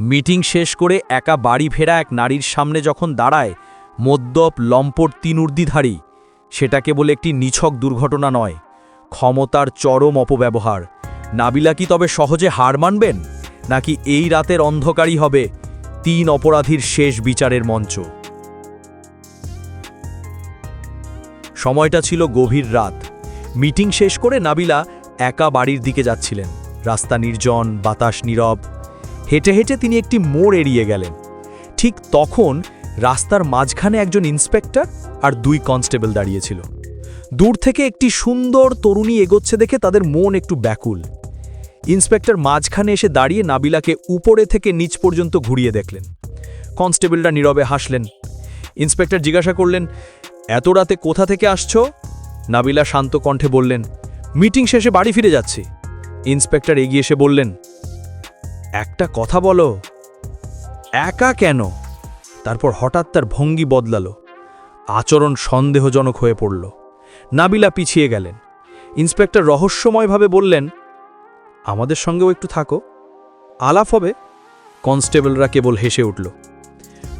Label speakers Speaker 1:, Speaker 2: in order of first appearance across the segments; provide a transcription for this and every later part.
Speaker 1: Meeting শেষ করে একা বাড়ি ফেরা এক নারীর সামনে যখন দাঁড়ায়, মদ্যপ লম্পট তিনুর্দিধারী সেটা কেবল একটি নিছক দুর্ঘটনা নয়। ক্ষমতার চরম অপব্যবহার। নাবিলা কি তবে সহজে হার মানবেন? নাকি এই রাতের অন্ধকারই হবে তিন অপরাধীর শেষ বিচারের মঞ্চ? সময়টা ছিল গভীর রাত। মিটিং শেষ করে নাবিলা একা বাড়ির দিকে যাচ্ছিলেন। রাস্তা নির্জন, বাতাস নীরব হেঁটে হেঁটে তিনি একটি মোড় এড়িয়ে গেলেন। ঠিক তখন রাস্তার মাঝখানে একজন ইন্সপেক্টর আর দুই কনস্টেবল দাঁড়িয়েছিল দূর থেকে একটি সুন্দর তরুণী এগোচ্ছে দেখে তাদের মন একটু ব্যাকুল। ইন্সপেক্টর মাঝখানে এসে দাঁড়িয়ে নাবিলাকে উপরে থেকে নিচ পর্যন্ত ঘুরিয়ে দেখলেন। কনস্টেবলরা নীরবে হাসলেন। ইন্সপেক্টর জিজ্ঞাসা করলেন, এত রাতে কোথা থেকে আসছো? নাবিলা শান্ত কণ্ঠে বললেন, মিটিং শেষে বাড়ি ফিরে যাচ্ছি। ইন্সপেক্টর এগিয়ে এসে বললেন একটা কথা বলো। একা কেন? তারপর হঠাৎ তার ভঙ্গি বদলালো। আচরণ সন্দেহজনক হয়ে পড়ল। নাবিলা পিছিয়ে গেলেন। ইন্সপেক্টর রহস্যময়ভাবে বললেন, আমাদের সঙ্গেও একটু থাকো। আলাপ হবে? কনস্টেবলরা কেবল হেসে উঠল।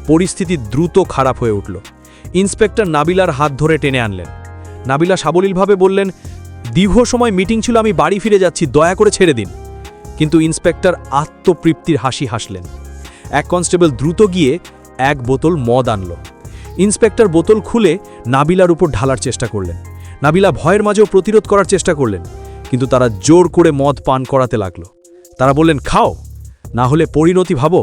Speaker 1: পরিস্থিতি দ্রুত খারাপ হয়ে উঠল। ইন্সপেক্টর নাবিলার হাত ধরে টেনে আনলেন। নাবিলা সাবলীলভাবে বললেন, দীর্ঘ সময় মিটিং ছিল, আমি বাড়ি ফিরে যাচ্ছি, দয়া করে ছেড়ে দিন। কিন্তু ইন্সপেক্টর আত্মতৃপ্তির হাসি হাসলেন। এক কনস্টেবল দ্রুত গিয়ে এক বোতল মদ আনল। ইন্সপেক্টর বোতল খুলে নাবিলার উপর ঢালার চেষ্টা করলেন। নাবিলা ভয়ের মাঝেও প্রতিরোধ করার চেষ্টা করলেন, কিন্তু তারা জোর করে মদ পান করাতে লাগল। তারা বললেন, খাও, না হলে পরিণতি ভাবো।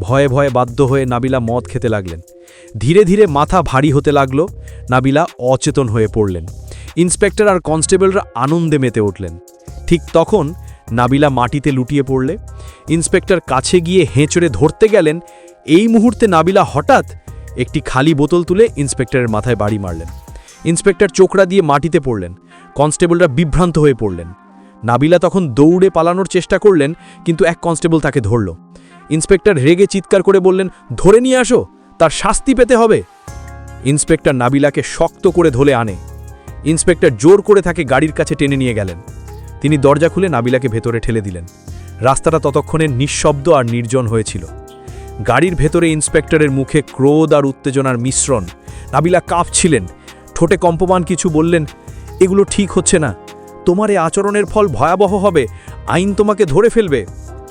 Speaker 1: ভয়ে ভয়ে বাধ্য হয়ে নাবিলা মদ খেতে লাগলেন। ধীরে ধীরে মাথা ভারী হতে লাগল, নাবিলা অচেতন হয়ে পড়লেন। ইন্সপেক্টর আর কনস্টেবলরা আনন্দে মেতে উঠলেন। ঠিক তখন নাবিলা মাটিতে লুটিয়ে পড়লে। ইন্সপেক্টর কাছে গিয়ে হেঁচড়ে ধরতে গেলেন। এই মুহূর্তে নাবিলা হঠাৎ একটি খালি বোতল তুলে ইন্সপেক্টরের মাথায় বাড়ি মারলেন। ইন্সপেক্টর চোকরা দিয়ে মাটিতে পড়লেন। কনস্টেবলরা বিভ্রান্ত হয়ে পড়লেন। নাবিলা তখন দৌড়ে পালানোর চেষ্টা করলেন, কিন্তু এক কনস্টেবল তাকে ধরল। ইন্সপেক্টর রেগে চিৎকার করে বললেন, ধরে নিয়ে আসো, তার শাস্তি পেতে হবে। ইন্সপেক্টর নাবিলাকে শক্ত করে ধরে আনে। ইন্সপেক্টর জোর করে তাকে গাড়ির কাছে টেনে নিয়ে গেলেন। তিনি দরজা খুলে নাবিলাকে ভেতরে ঠেলে দিলেন। রাস্তাটা ততক্ষণে নিঃশব্দ আর নির্জন হয়েছিল। গাড়ির ভেতরে ইন্সপেক্টরের মুখে ক্রোধ আর উত্তেজনার মিশ্রণ। নাবিলা কাঁপছিলেন। ঠোঁটে কম্পমান কিছু বললেন, এগুলো ঠিক হচ্ছে না। তোমার এ আচরণের ফল ভয়াবহ হবে। আইন তোমাকে ধরে ফেলবে।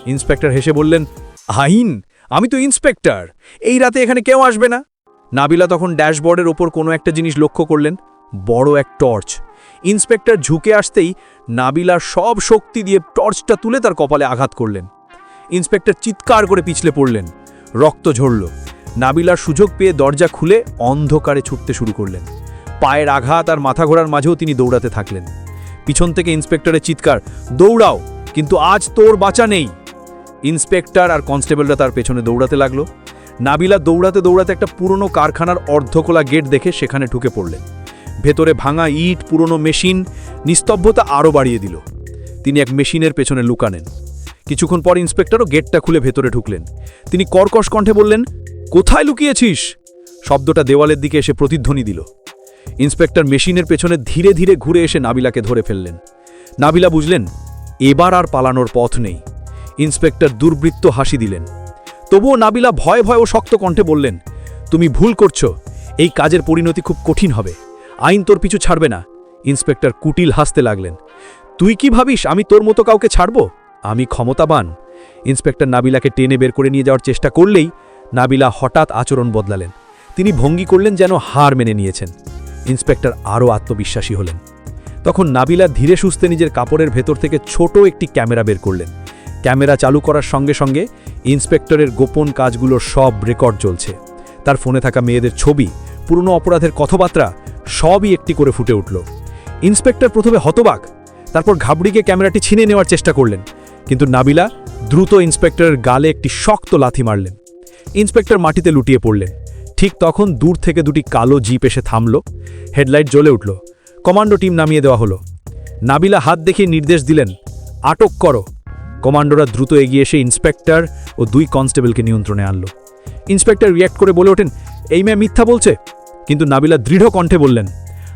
Speaker 1: ইন্সপেক্টর হেসে বললেন, আইন? আমি তো ইন্সপেক্টর। এই রাতে এখানে কেউ আসবে না? নাবিলা তখন ড্যাশবোর্ডের ওপর কোনো একটা জিনিস লক্ষ্য করলেন। বড় এক টর্চ। ইন্সপেক্টর ঝুঁকে আসতেই নাবিলার সব শক্তি দিয়ে টর্চটা তুলে তার কপালে আঘাত করলেন। ইন্সপেক্টর চিৎকার করে পিছলে পড়লেন। রক্ত ঝরল। নাবিলার সুযোগ পেয়ে দরজা খুলে অন্ধকারে ছুটতে শুরু করলেন। পায়ের আঘাত আর মাথা ঘোরার মাঝেও তিনি দৌড়াতে থাকলেন। পিছন থেকে ইন্সপেক্টরের চিৎকার, দৌড়াও, কিন্তু আজ তোর বাঁচা নেই। ইন্সপেক্টর আর কনস্টেবলরা তার পেছনে দৌড়াতে লাগল। নাবিলা দৌড়াতে দৌড়াতে একটা পুরনো কারখানার অর্ধকোলা গেট দেখে সেখানে ঢুকে পড়লেন। ভেতরে ভাঙা ইট, পুরনো মেশিন, নিস্তব্ধতা আরও বাড়িয়ে দিল। তিনি এক মেশিনের পেছনে লুকানেন কিছুক্ষণ পর ইন্সপেক্টরও গেটটা খুলে ভেতরে ঢুকলেন। তিনি কর্কশ কণ্ঠে বললেন, কোথায় লুকিয়েছিস? শব্দটা দেওয়ালের দিকে এসে প্রতিধ্বনি দিল। ইন্সপেক্টর মেশিনের পেছনে ধীরে ধীরে ঘুরে এসে নাবিলাকে ধরে ফেললেন। নাবিলা বুঝলেন, এবার আর পালানোর পথ নেই। ইন্সপেক্টর দুর্বৃত্ত হাসি দিলেন। তবুও নাবিলা ভয় ভয় ও শক্ত কণ্ঠে বললেন, তুমি ভুল করছ। এই কাজের পরিণতি খুব কঠিন হবে। আইন তোর পিছু ছাড়বে না। ইন্সপেক্টর কুটিল হাসতে লাগলেন। তুই কি ভাবিস আমি তোর মতো কাউকে ছাড়ব? আমি ক্ষমতাবান। ইন্সপেক্টর নাবিলাকে টেনে বের করে নিয়ে যাওয়ার চেষ্টা করলেই নাবিলা হঠাৎ আচরণ বদলালেন। তিনি ভঙ্গি করলেন যেন হার মেনে নিয়েছেন। ইন্সপেক্টর আরও আত্মবিশ্বাসী হলেন। তখন নাবিলা ধীরে সুস্থে নিজের কাপড়ের ভেতর থেকে ছোট একটি ক্যামেরা বের করলেন। ক্যামেরা চালু করার সঙ্গে সঙ্গে ইন্সপেক্টরের গোপন কাজগুলোর সব রেকর্ড চলছে। তার ফোনে থাকা মেয়েদের ছবি, পুরনো অপরাধের কথাবার্তা সবই একটি করে ফুটে উঠল। ইন্সপেক্টর প্রথমে হতবাক, তারপর ঘাবড়িকে ক্যামেরাটি ছিনে নেওয়ার চেষ্টা করলেন। কিন্তু নাবিলা দ্রুত ইন্সপেক্টরের গালে একটি শক্ত লাথি মারলেন। ইন্সপেক্টর মাটিতে লুটিয়ে পড়লেন। ঠিক তখন দূর থেকে দুটি কালো জিপ এসে থামল। হেডলাইট জ্বলে উঠল। কমান্ডো টিম নামিয়ে দেওয়া হলো। নাবিলা হাত দেখিয়ে নির্দেশ দিলেন, আটক করো। কমান্ডোরা দ্রুত এগিয়ে এসে ইন্সপেক্টর ও দুই কনস্টেবলকে নিয়ন্ত্রণে আনলো। ইন্সপেক্টর রিয়্যাক্ট করে বলে ওঠেন, এই মেয়ে মিথ্যা বলছে? কিন্তু নাবিলা দৃঢ় কণ্ঠে বললেন,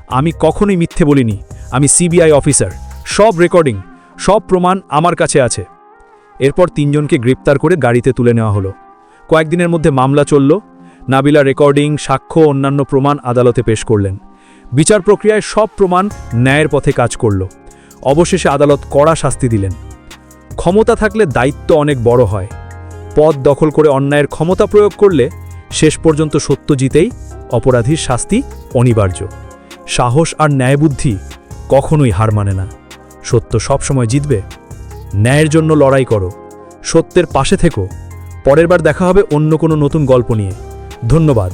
Speaker 1: আমি কখনোই মিথ্যে বলিনি। আমি সিবিআই অফিসার। সব রেকর্ডিং, সব প্রমাণ আমার কাছে আছে এরপর তিনজনকে গ্রেপ্তার করে গাড়িতে তুলে নেওয়া হলো। কয়েকদিনের মধ্যে মামলা চলল। নাবিলা রেকর্ডিং, সাক্ষ্য, অন্যান্য প্রমাণ আদালতে পেশ করলেন। বিচার প্রক্রিয়ায় সব প্রমাণ ন্যায়ের পথে কাজ করল। অবশেষে আদালত কড়া শাস্তি দিলেন। ক্ষমতা থাকলে দায়িত্ব অনেক বড় হয়। পদ দখল করে অন্যায়ের ক্ষমতা প্রয়োগ করলে শেষ পর্যন্ত সত্য জিতেই অপরাধীর শাস্তি অনিবার্য। সাহস আর ন্যায়বুদ্ধি কখনোই হার মানে না। সত্য সবসময় জিতবে। ন্যায়ের জন্য লড়াই করো। সত্যের পাশে থেকো। পরের বার দেখা হবে অন্য কোনো নতুন গল্প নিয়ে। ধন্যবাদ।